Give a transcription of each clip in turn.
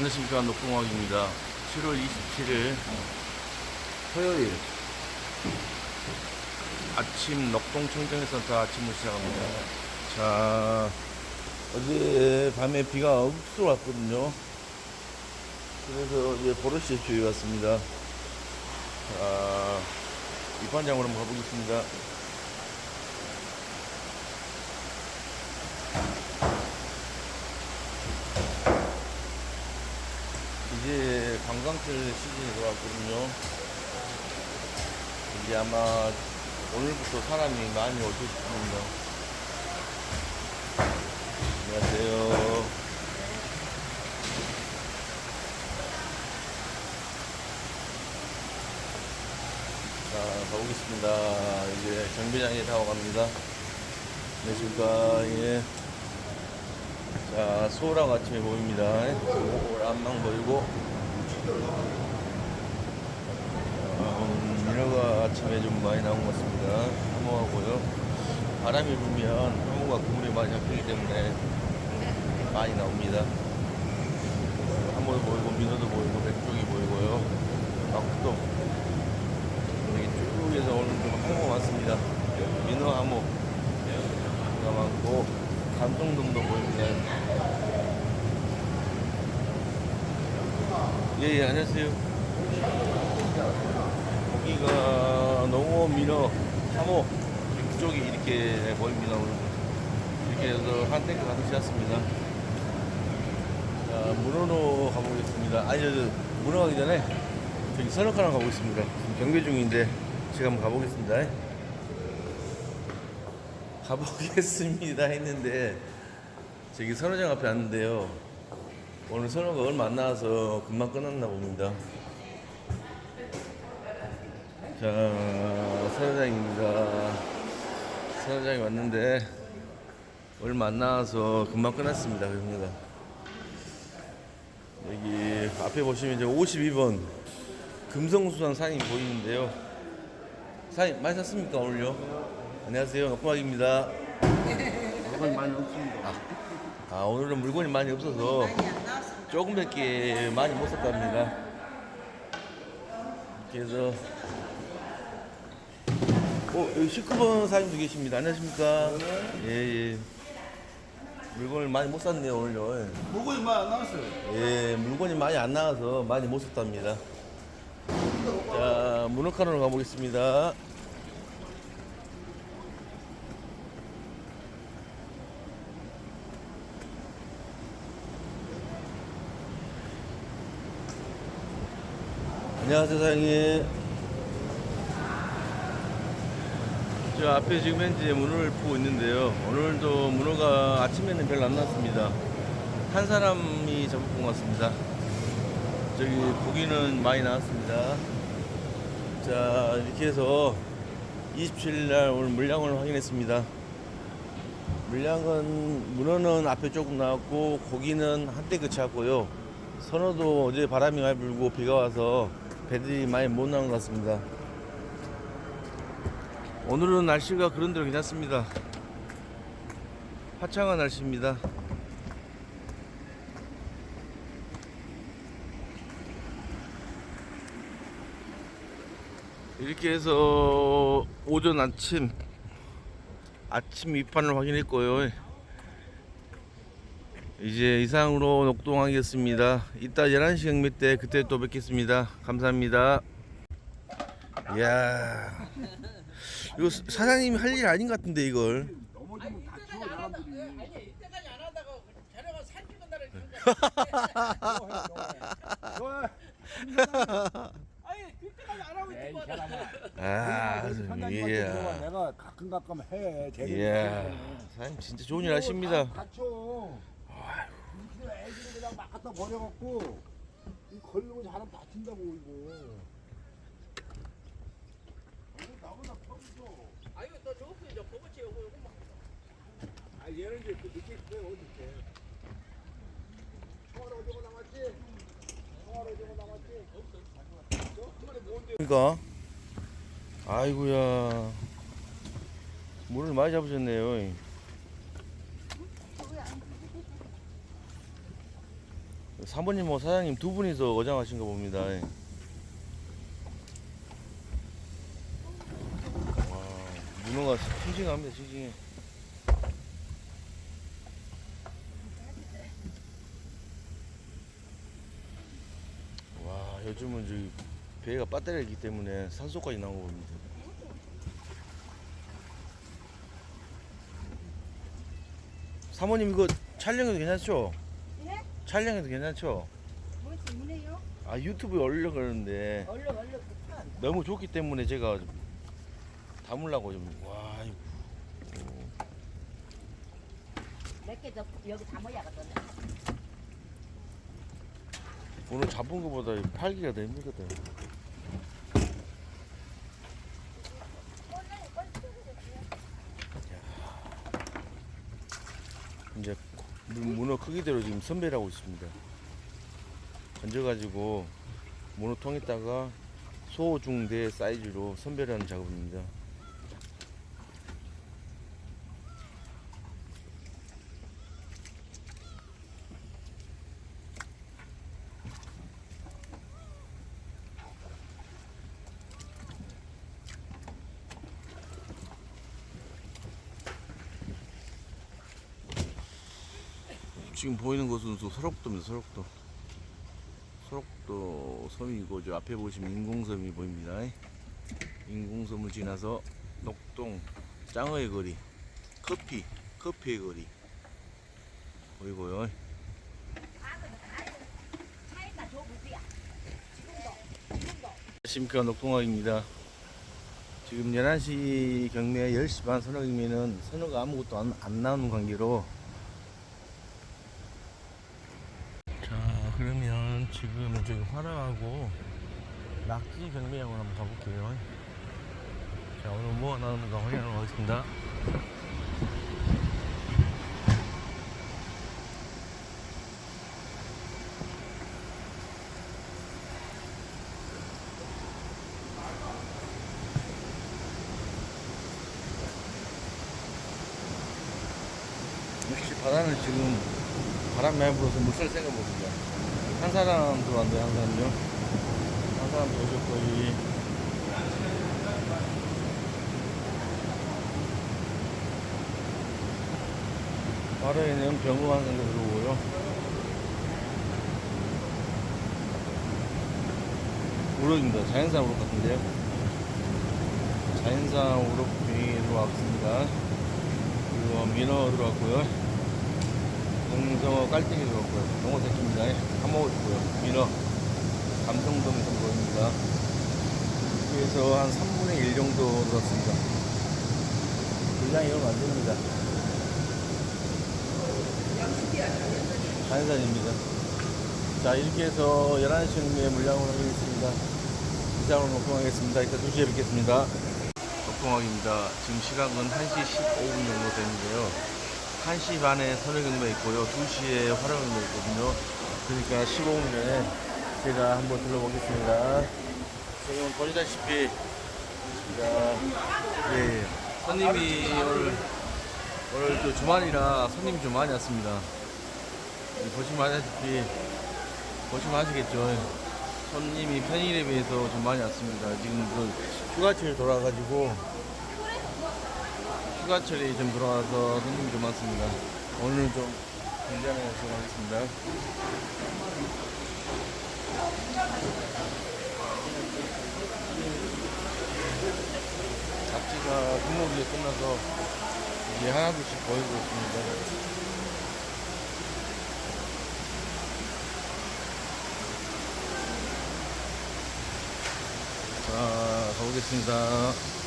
안녕하십니까. 녹동학입니다. 7월 27일 토요일 아침 녹동청정센터 아침을 시작합니다. 자 어제 밤에 비가 흡수 왔거든요. 그래서 이제 보르시에 주에 왔습니다. 자 입판장으로 한번 가보겠습니다 이제 관광철 시즌이 들어왔거든요. 이제 아마 오늘부터 사람이 많이 올 것입니다. 안녕하세요. 자, 가보겠습니다. 이제 정비장에 타고 갑니다. 안녕하십니까. 예. 자, 소랑 아침에 보입니다. 소 안망 보이고, 음, 민어가 아침에 좀 많이 나온 것 같습니다. 사모하고요. 바람이 불면 사모가 그물이 많이 잡히기 때문에 많이 나옵니다. 사모도 보이고, 민어도 보이고, 백종이 보이고요. 낙도. 여기 쭉에서 오늘 좀 항모가 많습니다. 민어 항모. 가 많고, 감성돔도 보입니다. 예, 예, 안녕하세요. 고기가 농어, 민어, 참호 이쪽이 이렇게 보입니다. 이렇게 해서 한 탱크 가득 찼습니다. 자, 문어로 가보겠습니다. 아니, 저, 저, 문어 가기 전에 저기 선악가랑 가보겠습니다. 지금 경배 중인데 제가 한번 가보겠습니다. 가보겠습니다 했는데 저기 선호장 앞에 왔는데요 오늘 선호가 얼마 안 나와서 금방 끝났나 봅니다 자 선호장입니다 선호장이 왔는데 얼마 안 나와서 금방 끝났습니다 그럽니다 여기 앞에 보시면 이제 52번 금성수산 사인이 보이는데요 사인 많이 샀습니까 오늘요? 안녕하세요. 녹박입니다. 물건이 많이 없습니다. 아, 오늘은 물건이 많이 없어서. 조금 밖에 많이 못 샀답니다. 그래서 어, 여기 19번 사장님도 계십니다. 안녕하십니까? 예, 예. 물건을 많이 못 샀네요, 오늘요. 물건이 많이 안 나왔어요. 예, 물건이 많이 안 나와서 많이 못 샀답니다. 자, 문어카노로 가보겠습니다. 안녕하세요, 사장님. 저 앞에 지금 현재 문어를 푸고 있는데요. 오늘도 문어가 아침에는 별로 안 났습니다. 한 사람이 잡은 것 같습니다. 저기 고기는 많이 나왔습니다. 자 이렇게 해서 27일 오늘 물량을 확인했습니다. 물량은 문어는 앞에 조금 나왔고 고기는 한때 그쳤고요. 선어도 어제 바람이 많이 불고 비가 와서 배들이 많이 못 나온 것 같습니다. 오늘은 날씨가 그런대로 괜찮습니다. 화창한 날씨입니다. 이렇게 해서 오전 아침 아침 입판을 확인했고요. 이제 이상으로 녹동하겠습니다. 이따 11시 경매 때 그때 또 뵙겠습니다. 감사합니다. 이야. 이거 사장님이 할 일 아닌 것 같은데 이걸. 에이 있던 사람아. 아, 판단님한테 이야. 내가 가끔 가끔 해. 이야. 사장님 진짜 좋은 일 하십니다. 다 다쳐. 이거 애들을 그냥 막 갖다 버려갖고 이 걸리고 사람 다친다고 이거. 나보다 펑쳐. 아유 너 저거 이제 버거치 요거 요거 막 아 얘는 이제 그 늦게 그래 어디 있게. 총알 어디고 남았지? 총알 어디고 남았지? 없어. 저한 마리 뭔데? 그러니까 아이고야 물을 많이 잡으셨네요 사모님 뭐 사장님 두 분이서 어장하신 거 봅니다. 예. 와, 문어가 싱싱합니다, 싱싱해. 와, 요즘은 저기 배가 배터리이기 때문에 산소까지 나오고 봅니다. 사모님 이거 촬영해도 괜찮죠? 예? 촬영해도 괜찮죠? 뭐 질문해요? 아 유튜브에 올려 그러는데 얼른 얼른. 너무 좋기 때문에 제가 좀 담으려고 좀 와. 이거. 몇개 더 여기 담아야거든. 오늘 잡은 것보다 팔기가 더 힘들거든. 이제 문- 문어 크기대로 지금 선별하고 있습니다. 건져가지고 문어통에다가 소, 중, 대 사이즈로 선별하는 작업입니다. 지금 보이는 곳은 또 설옥도입니다. 설옥도. 설옥도 섬이고 저 앞에 보시면 인공섬이 보입니다. 인공섬을 지나서 녹동 짱어의 거리, 커피, 커피의 거리 보이고요. 안녕하십니까 녹동학입니다. 지금 11시 경매 10시 반 선역이면은 선어가 아무것도 안, 안 나오는 관계로 자 그러면 지금 저기 화랑하고 낙지 경매장으로 한번 가볼게요. 자 오늘 뭐가 나오는가 확인하러 가겠습니다. 역시 바다는 지금 바람 많이 불어서 물살 세가 봅니다. 한 사람 들어왔는데 한 사람요. 한 사람 들어오셨고 이 바다에는 병우 한 상대 들어오고요. 우럭입니다. 자연산 우럭 같은데요. 자연산 우럭이 들어왔습니다. 그리고 민어 들어왔고요. 공성어 깔땡이 들어왔고요. 농어 새끼입니다. 한모 있고요. 민어, 감성돔 정도입니다. 그래서 한 3분의 1 정도 들었습니다. 분량이 얼마 안 됩니다. 자연산입니다. 자, 이렇게 해서 11시 에 물량을 하겠습니다. 이상으로 녹음 하겠습니다. 이따 2시에 뵙겠습니다. 녹동학입니다. 지금 시각은 1시 15분 정도 되는데요. 1시 반에 선행경매 있고요. 2시에 화랑경매 있거든요. 그러니까 15분 전에 제가 한번 둘러보겠습니다. 지금 보시다시피, 자, 예, 손님이 오늘, 오늘 또 주말이라 손님이 좀 많이 왔습니다. 이 보시면 아시다시피, 보시면 아시겠죠. 손님이 평일에 비해서 좀 많이 왔습니다. 지금 그 휴가철 돌아가지고 휴가철이 좀 들어와서 손님이 좀 많습니다. 오늘 좀 굉장히 수고하겠습니다. 잡지가 등록이 끝나서 이제 하나둘씩 보이고 있습니다. 자, 가보겠습니다.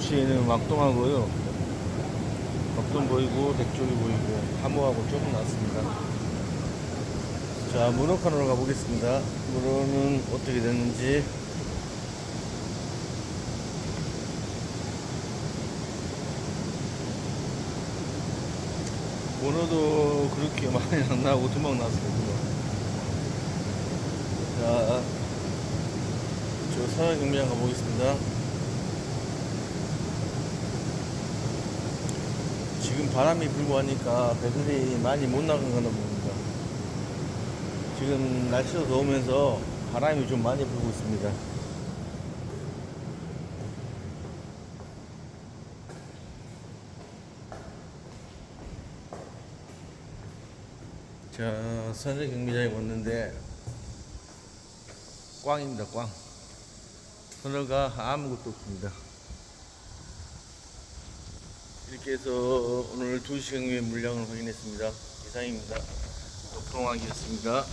지금 2시에 는 막동하고요. 막동 보이고, 백쪽이 보이고, 하모하고 조금 나왔습니다. 자, 문어칸으로 가보겠습니다. 문어는 어떻게 됐는지. 번호도 그렇게 많이 안 나오고 도망 났습니다. 자, 저 사회 경비장 가보겠습니다. 지금 바람이 불고 하니까 배들이 많이 못 나간 거나 봅니다. 지금 날씨도 더우면서 바람이 좀 많이 불고 있습니다. 자, 선제 경기장에 왔는데 꽝입니다, 꽝. 선어가 아무것도 없습니다. 해서 오늘 2시간 후의 물량을 확인했습니다. 이상입니다. 독통왕이었습니다.